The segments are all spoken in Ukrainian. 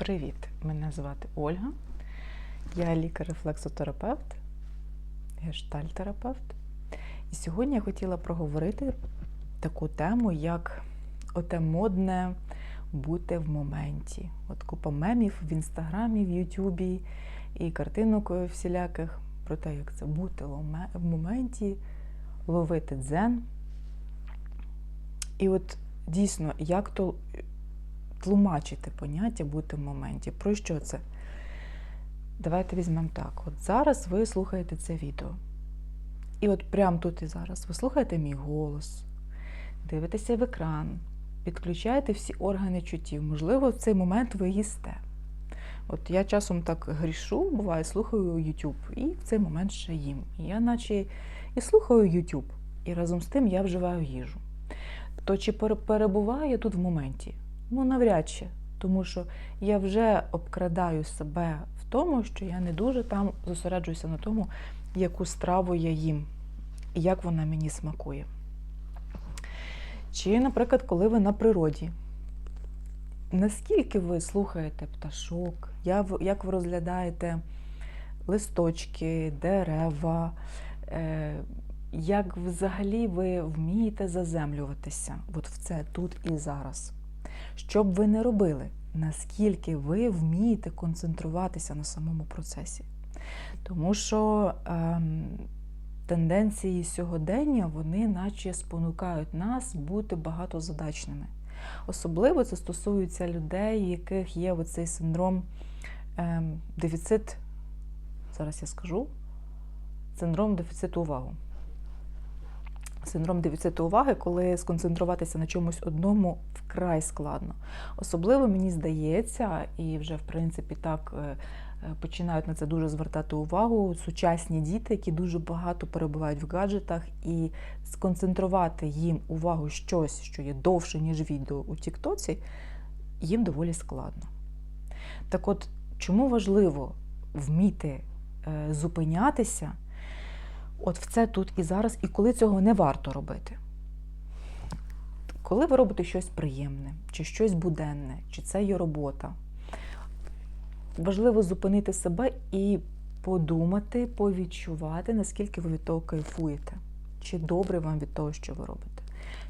Привіт! Мене звати Ольга. Я лікар-рефлексотерапевт, гештальтерапевт. І сьогодні я хотіла проговорити таку тему, як оте модне бути в моменті. От купа мемів в інстаграмі, в Ютубі і картинок всіляких про те, як це бути в моменті, ловити дзен. І от дійсно, як то тлумачити поняття бути в моменті. Про що це? Давайте візьмемо так. От зараз ви слухаєте це відео. І от прямо тут і зараз ви слухаєте мій голос, дивитеся в екран, підключаєте всі органи чуттів. Можливо, в цей момент ви їсте. От я часом так грішу, буває, слухаю YouTube, і в цей момент ще їм. Я наче і слухаю YouTube, і разом з тим я вживаю їжу. То чи перебуваю я тут в моменті? Ну, навряд чи. Тому що я вже обкрадаю себе в тому, що я не дуже там зосереджуюся на тому, яку страву я їм і як вона мені смакує. Чи, наприклад, коли ви на природі, наскільки ви слухаєте пташок, як ви розглядаєте листочки, дерева, е, як взагалі ви вмієте заземлюватися от в це тут і зараз? Що б ви не робили, наскільки ви вмієте концентруватися на самому процесі. Тому що ем, тенденції сьогодення, вони наче спонукають нас бути багатозадачними. Особливо це стосується людей, яких є оцей синдром ем, дефіцит, зараз я скажу, синдром дефіциту уваги. Синдром дефіциту уваги, коли сконцентруватися на чомусь одному вкрай складно. Особливо мені здається, і вже в принципі так е, е, починають на це дуже звертати увагу. Сучасні діти, які дуже багато перебувають в гаджетах, і сконцентрувати їм увагу щось, що є довше, ніж відео у Тіктоці, їм доволі складно. Так от, чому важливо вміти е, зупинятися? От в це тут і зараз, і коли цього не варто робити. Коли ви робите щось приємне, чи щось буденне, чи це є робота, важливо зупинити себе і подумати, повідчувати, наскільки ви від того кайфуєте, чи добре вам від того, що ви робите.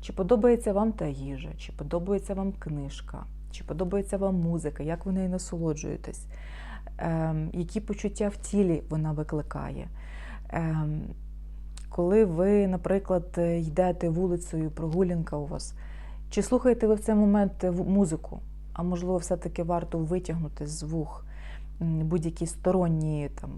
Чи подобається вам та їжа, чи подобається вам книжка, чи подобається вам музика, як ви нею насолоджуєтесь, ем, які почуття в тілі вона викликає. Ем, коли ви, наприклад, йдете вулицею, прогулянка у вас, чи слухаєте ви в цей момент музику? А можливо, все-таки варто витягнути з вух будь-які сторонні там,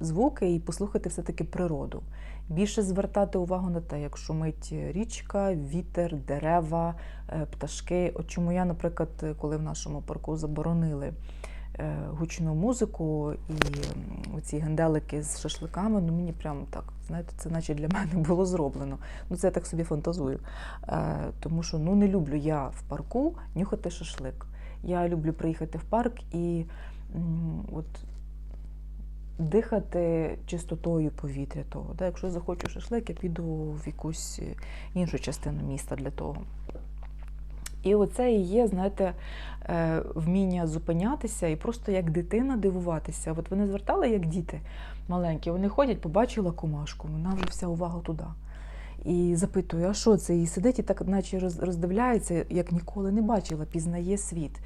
звуки і послухати все-таки природу. Більше звертати увагу на те, як шумить річка, вітер, дерева, е, пташки. От чому я, наприклад, коли в нашому парку заборонили Е, гучну музику і оці генделики з шашликами, ну мені прямо так, знаєте, це наче для мене було зроблено. Ну це я так собі фантазую. Е, тому що ну не люблю я в парку нюхати шашлик. Я люблю приїхати в парк і от дихати чистотою повітря того. Якщо захочу шашлик, я піду в якусь іншу частину міста для того. І оце і є, знаєте, е, вміння зупинятися і просто як дитина дивуватися. От вони звертали як діти маленькі, вони ходять, побачила комашку, вона вже вся увага туди. І запитує, а що це? І сидить і так, наче роздивляється, як ніколи не бачила, пізнає світ.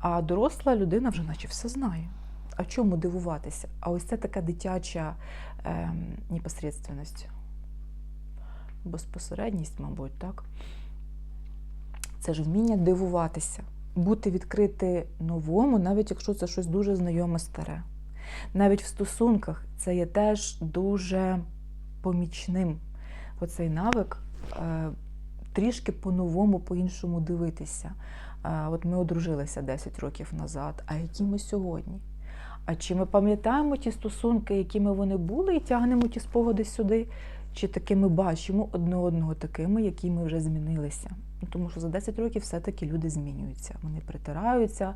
А доросла людина вже наче все знає. А чому дивуватися? А ось це така дитяча е, непосередственність, безпосередність, мабуть, так це ж вміння дивуватися, бути відкрити новому, навіть якщо це щось дуже знайоме старе. Навіть в стосунках це є теж дуже помічним. Оцей навик е, трішки по-новому, по-іншому дивитися. Е, от ми одружилися 10 років назад, а які ми сьогодні? А чи ми пам'ятаємо ті стосунки, якими вони були, і тягнемо ті спогади сюди? Чи таки ми бачимо одне одного такими, які ми вже змінилися? Ну, Тому що за 10 років все-таки люди змінюються. Вони притираються,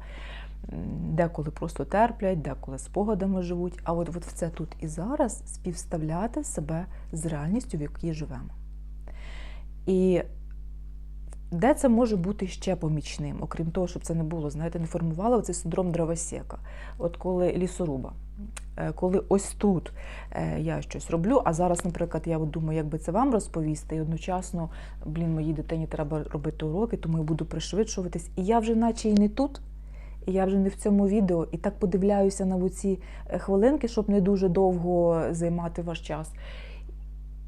деколи просто терплять, деколи спогадами живуть. А от, от це тут і зараз співставляти себе з реальністю, в якій живемо. І Де це може бути ще помічним, окрім того, щоб це не було, знаєте, не формувало цей синдром дровосека. От коли лісоруба, коли ось тут е, я щось роблю, а зараз, наприклад, я думаю, як би це вам розповісти, і одночасно, блін, моїй дитині треба робити уроки, тому я буду пришвидшуватись. І я вже наче і не тут, і я вже не в цьому відео, і так подивляюся на ці хвилинки, щоб не дуже довго займати ваш час.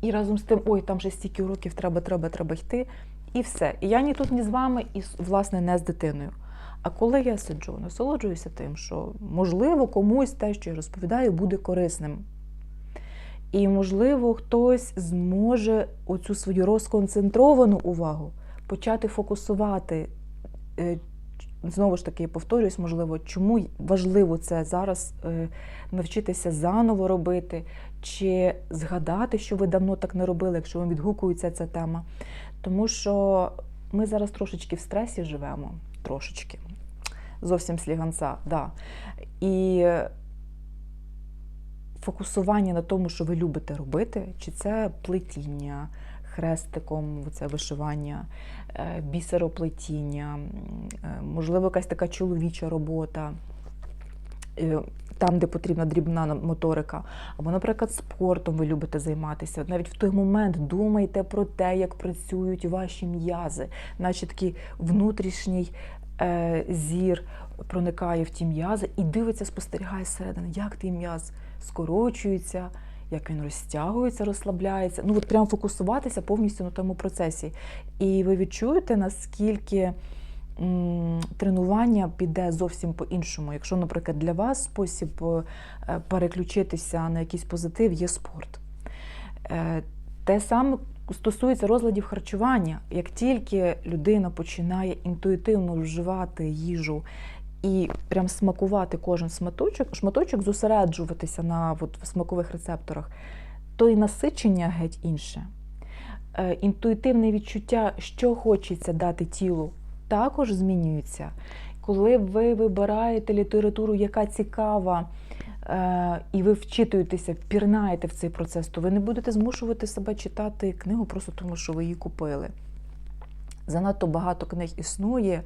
І разом з тим, ой, там вже стільки уроків треба, треба, треба йти. І все. І я ні тут, ні з вами, і власне не з дитиною. А коли я сиджу, насолоджуюся тим, що можливо комусь те, що я розповідаю, буде корисним. І, можливо, хтось зможе оцю свою розконцентровану увагу почати фокусувати. Е, знову ж таки, повторюсь, можливо, чому важливо це зараз е, навчитися заново робити, чи згадати, що ви давно так не робили, якщо вам відгукується ця тема. Тому що ми зараз трошечки в стресі живемо, трошечки зовсім сліганця. Да. І фокусування на тому, що ви любите робити, чи це плетіння хрестиком, це вишивання, е, бісероплетіння, е, можливо, якась така чоловіча робота. Е, там, де потрібна дрібна моторика, або, наприклад, спортом ви любите займатися. Навіть в той момент думайте про те, як працюють ваші м'язи, наче такий внутрішній зір проникає в ті м'язи і дивиться, спостерігає зсередини, як той м'яз скорочується, як він розтягується, розслабляється. Ну от прямо фокусуватися повністю на тому процесі. І ви відчуєте, наскільки тренування піде зовсім по-іншому. Якщо, наприклад, для вас спосіб е, переключитися на якийсь позитив є спорт. Е, те саме стосується розладів харчування, як тільки людина починає інтуїтивно вживати їжу і прям смакувати кожен шматочок, шматочок зосереджуватися на от, смакових рецепторах, то і насичення геть інше. Е, інтуїтивне відчуття, що хочеться дати тілу, також змінюється. Коли ви вибираєте літературу, яка цікава, і ви вчитуєтеся, пірнаєте в цей процес, то ви не будете змушувати себе читати книгу просто тому, що ви її купили. Занадто багато книг існує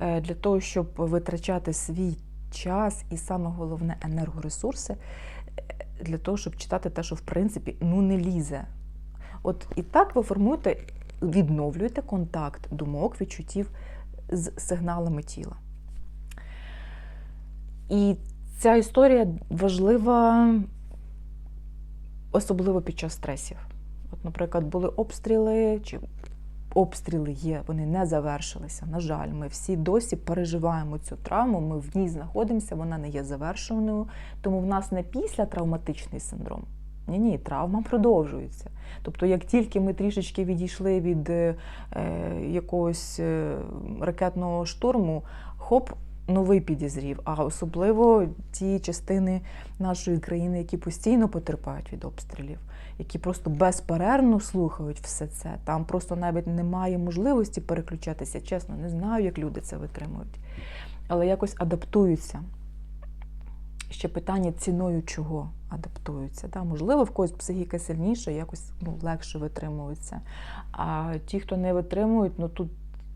е, для того, щоб витрачати свій час і саме головне енергоресурси е, для того, щоб читати те, що в принципі ну не лізе. От і так ви формуєте, відновлюєте контакт думок, відчуттів з сигналами тіла. І Ця історія важлива, особливо під час стресів. От, Наприклад, були обстріли, чи обстріли є, вони не завершилися. На жаль, ми всі досі переживаємо цю травму, ми в ній знаходимося, вона не є завершеною, тому в нас не післятравматичний синдром. Ні, ні, травма продовжується. Тобто, як тільки ми трішечки відійшли від е, якогось е, ракетного штурму, хоп, новий підізрів, а особливо ті частини нашої країни, які постійно потерпають від обстрілів, які просто безперервно слухають все це. Там просто навіть немає можливості переключатися. Чесно, не знаю, як люди це витримують, але якось адаптуються. Ще питання ціною чого адаптуються. Да? Можливо, в когось психіка сильніша, якось ну, легше витримується. А ті, хто не витримують, ну тут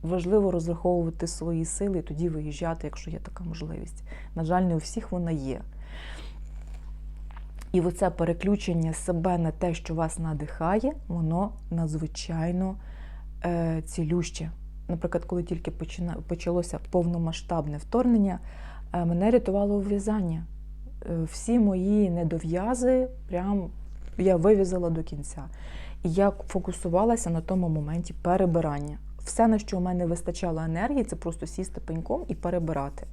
важливо розраховувати свої сили і тоді виїжджати, якщо є така можливість. На жаль, не у всіх вона є. І оце переключення себе на те, що вас надихає, воно надзвичайно е, цілюще. Наприклад, коли тільки почалося повномасштабне вторгнення, е, мене рятувало в'язання. Е, всі мої недов'язи, прям я вив'язала до кінця. І я фокусувалася на тому моменті перебирання. Все, на що у мене вистачало енергії, це просто сісти пеньком і перебирати.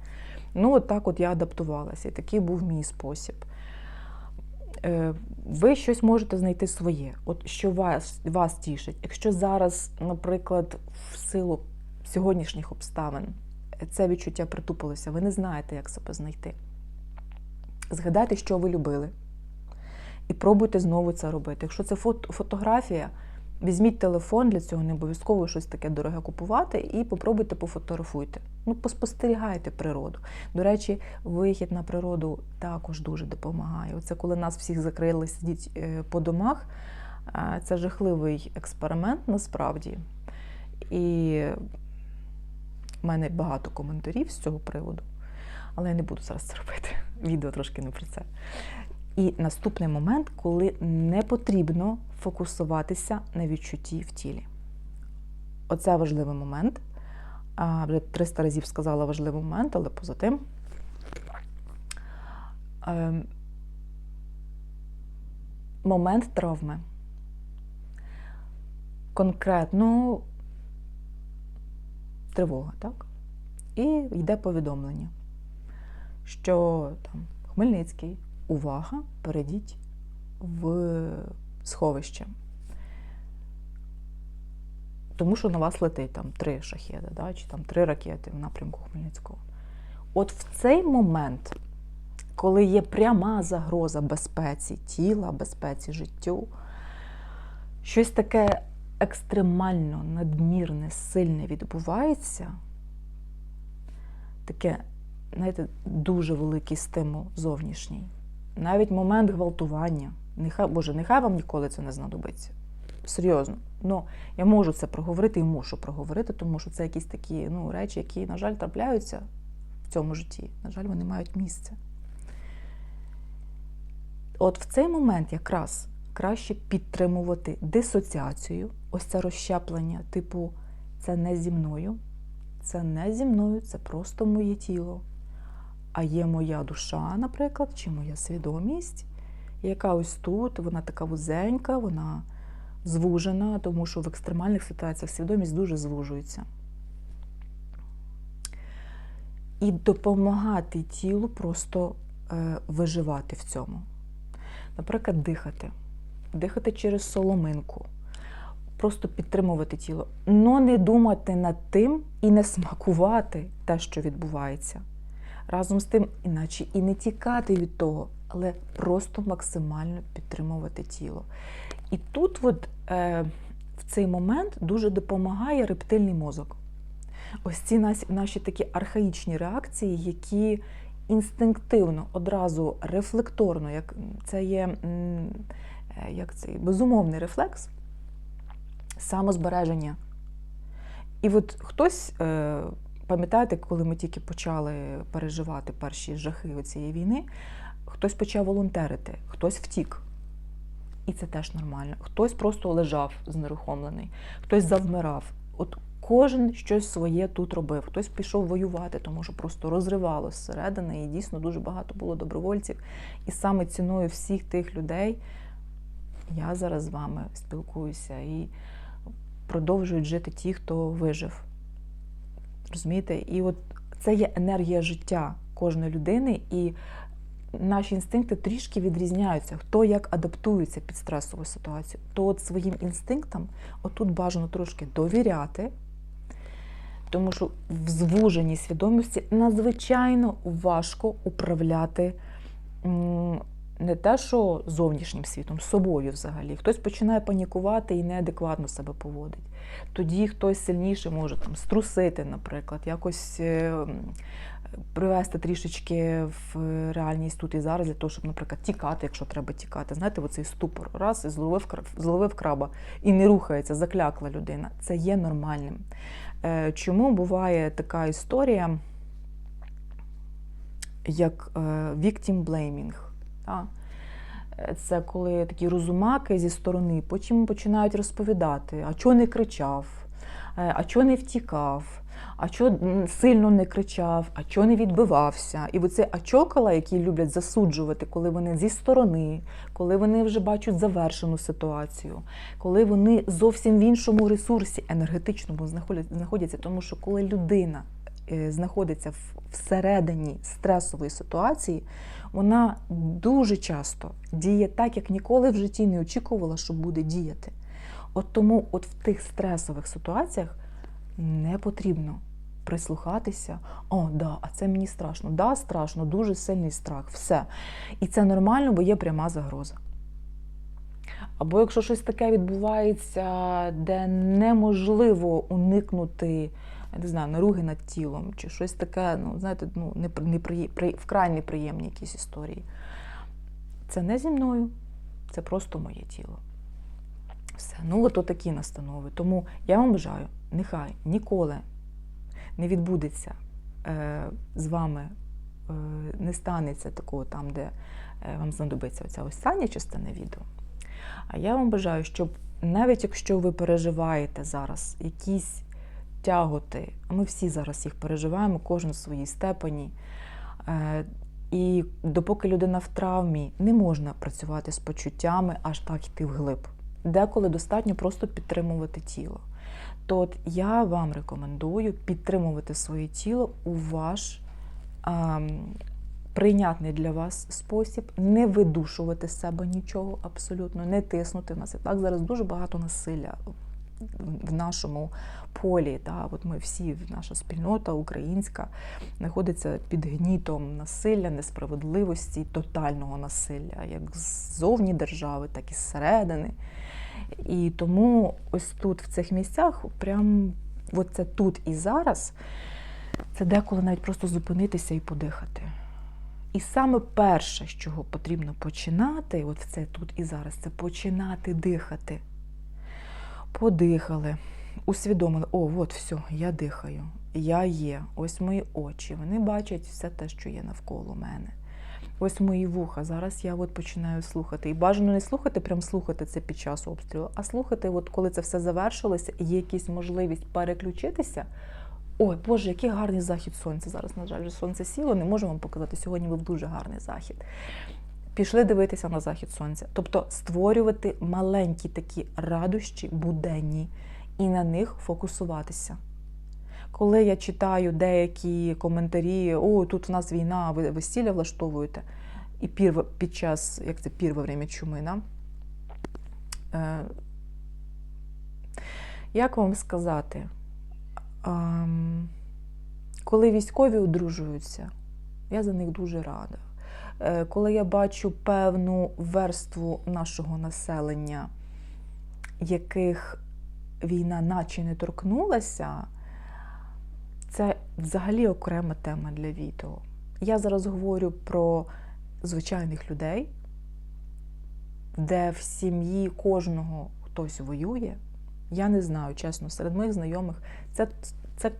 Ну, от так от я адаптувалася, і такий був мій спосіб. Е, ви щось можете знайти своє, от що вас вас тішить. Якщо зараз, наприклад, в силу сьогоднішніх обставин це відчуття притупилося, ви не знаєте, як себе знайти. Згадайте, що ви любили, і пробуйте знову це робити. Якщо це фото, фотографія, Візьміть телефон, для цього не обов'язково щось таке дороге купувати, і попробуйте пофотографуйте. Ну, поспостерігайте природу. До речі, вихід на природу також дуже допомагає. Оце коли нас всіх закрили сидіть е, по домах. Це жахливий експеримент насправді. І в мене багато коментарів з цього приводу, але я не буду зараз це робити. Відео трошки не про це. І наступний момент, коли не потрібно фокусуватися на відчутті в тілі. Оце важливий момент. Вже 300 разів сказала важливий момент, але поза тим. Ем, момент травми. Конкретно тривога, так? І йде повідомлення, що там Хмельницький, увага, перейдіть в сховище. Тому що на вас летить там три шахеди, да, чи там три ракети в напрямку Хмельницького. От в цей момент, коли є пряма загроза безпеці тіла, безпеці життю, щось таке екстремально надмірне, сильне відбувається, таке, знаєте, дуже великий стимул зовнішній. Навіть момент гвалтування. Нехай, Боже, нехай вам ніколи це не знадобиться. Серйозно. Ну, я можу це проговорити і мушу проговорити, тому що це якісь такі ну, речі, які, на жаль, трапляються в цьому житті. На жаль, вони мають місце. От в цей момент якраз краще підтримувати дисоціацію, ось це розщеплення, типу, це не зі мною, це не зі мною, це просто моє тіло. А є моя душа, наприклад, чи моя свідомість, яка ось тут, вона така вузенька, вона звужена, тому що в екстремальних ситуаціях свідомість дуже звужується. І допомагати тілу просто е, виживати в цьому. Наприклад, дихати. Дихати через соломинку, просто підтримувати тіло, но не думати над тим і не смакувати те, що відбувається. Разом з тим, іначе і не тікати від того, але просто максимально підтримувати тіло. І тут, от, е, в цей момент, дуже допомагає рептильний мозок. Ось ці наші, наші такі архаїчні реакції, які інстинктивно, одразу рефлекторно, як це є як цей безумовний рефлекс, самозбереження. І от хтось, е, пам'ятаєте, коли ми тільки почали переживати перші жахи цієї війни, хтось почав волонтерити, хтось втік. І це теж нормально. Хтось просто лежав знерухомлений, хтось завмирав. От кожен щось своє тут робив. Хтось пішов воювати, тому що просто розривало зсередини, і дійсно дуже багато було добровольців. І саме ціною всіх тих людей я зараз з вами спілкуюся і продовжують жити ті, хто вижив. Розумієте? І от це є енергія життя кожної людини, і наші інстинкти трішки відрізняються, хто як адаптується під стресову ситуацію. То от своїм інстинктам отут бажано трошки довіряти, тому що в звуженій свідомості надзвичайно важко управляти не те, що зовнішнім світом, собою взагалі. Хтось починає панікувати і неадекватно себе поводить. Тоді хтось сильніше може там струсити, наприклад, якось е, привести трішечки в реальність тут і зараз для того, щоб, наприклад, тікати, якщо треба тікати. Знаєте, оцей ступор, раз і зловив, зловив краба і не рухається, заклякла людина. Це є нормальним. Е, чому буває така історія, як е, victim blaming? Це коли такі розумаки зі сторони потім починають розповідати, а чого не кричав, е, а чого не втікав, а чого сильно не кричав, а чого не відбивався. І оце ачокала, які люблять засуджувати, коли вони зі сторони, коли вони вже бачать завершену ситуацію, коли вони зовсім в іншому ресурсі енергетичному знаходяться, тому що коли людина е, знаходиться всередині стресової ситуації вона дуже часто діє так, як ніколи в житті не очікувала, що буде діяти. От тому, от в тих стресових ситуаціях не потрібно прислухатися, о, да, а це мені страшно. Да, страшно, дуже сильний страх, все. І це нормально, бо є пряма загроза. Або якщо щось таке відбувається, де неможливо уникнути не знаю, наруги над тілом, чи щось таке, ну, знаєте, ну, не, не при, при, вкрай неприємні якісь історії. Це не зі мною, це просто моє тіло. все. Ну, от такі настанови. Тому я вам бажаю, нехай ніколи не відбудеться е, з вами, е, не станеться такого там, де е, вам знадобиться оця остання частина відео. А я вам бажаю, щоб навіть якщо ви переживаєте зараз якісь тяготи, ми всі зараз їх переживаємо, кожен в своїй степені. Е, і допоки людина в травмі, не можна працювати з почуттями, аж так йти вглиб. Деколи достатньо просто підтримувати тіло. То от я вам рекомендую підтримувати своє тіло у ваш а, прийнятний для вас спосіб, не видушувати з себе нічого абсолютно, не тиснути на це. Так зараз дуже багато насилля в нашому полі. Та, от ми всі, наша спільнота українська, знаходиться під гнітом насилля, несправедливості, тотального насилля, як ззовні держави, так і зсередини. І тому ось тут, в цих місцях, прям от це тут і зараз, це деколи навіть просто зупинитися і подихати. І саме перше, з чого потрібно починати, от це тут і зараз, це починати дихати. Подихали, усвідомили, о, от все, я дихаю, я є, ось мої очі, вони бачать все те, що є навколо мене. Ось мої вуха. Зараз я от починаю слухати. І бажано не слухати, прям слухати це під час обстрілу, а слухати, от коли це все завершилося, є якась можливість переключитися. Ой, Боже, який гарний захід сонця. Зараз, на жаль, сонце сіло, не можу вам показати. Сьогодні був дуже гарний захід. Пішли дивитися на захід сонця. Тобто створювати маленькі такі радощі, буденні, і на них фокусуватися. Коли я читаю деякі коментарі, о, тут в нас війна, ви весілля влаштовуєте, і пір під час, як це пір во время чуми, да? Е, як вам сказати? Ем, коли військові одружуються, я за них дуже рада. Е, коли я бачу певну верству нашого населення, яких війна наче не торкнулася, це взагалі окрема тема для відео. Я зараз говорю про звичайних людей, де в сім'ї кожного хтось воює. Я не знаю, чесно, серед моїх знайомих це, це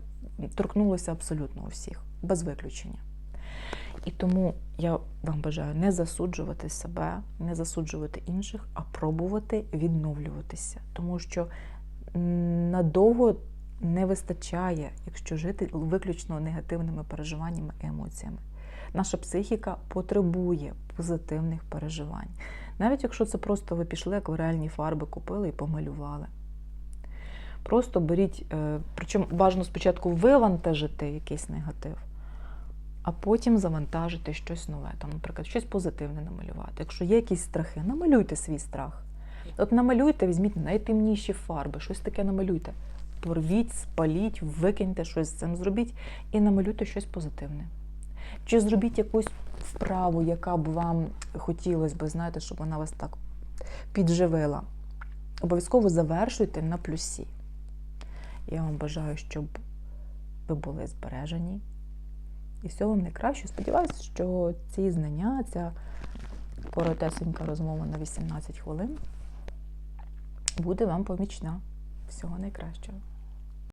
торкнулося абсолютно усіх, без виключення. І тому я вам бажаю не засуджувати себе, не засуджувати інших, а пробувати відновлюватися. Тому що надовго не вистачає, якщо жити виключно негативними переживаннями і емоціями. Наша психіка потребує позитивних переживань. Навіть якщо це просто ви пішли акварельні фарби, купили і помалювали. Просто беріть, е, причому бажано спочатку вивантажити якийсь негатив, а потім завантажити щось нове. Там, наприклад, щось позитивне намалювати. Якщо є якісь страхи, намалюйте свій страх. От намалюйте, візьміть найтемніші фарби, щось таке намалюйте. Порвіть, спаліть, викиньте щось з цим зробіть і намалюйте щось позитивне. Чи зробіть якусь вправу, яка б вам хотілося б, знаєте, щоб вона вас так підживила. Обов'язково завершуйте на плюсі. Я вам бажаю, щоб ви були збережені. І всього вам найкраще. Сподіваюся, що ці знання, ця коротесенька розмова на 18 хвилин буде вам помічна. Всього найкращого.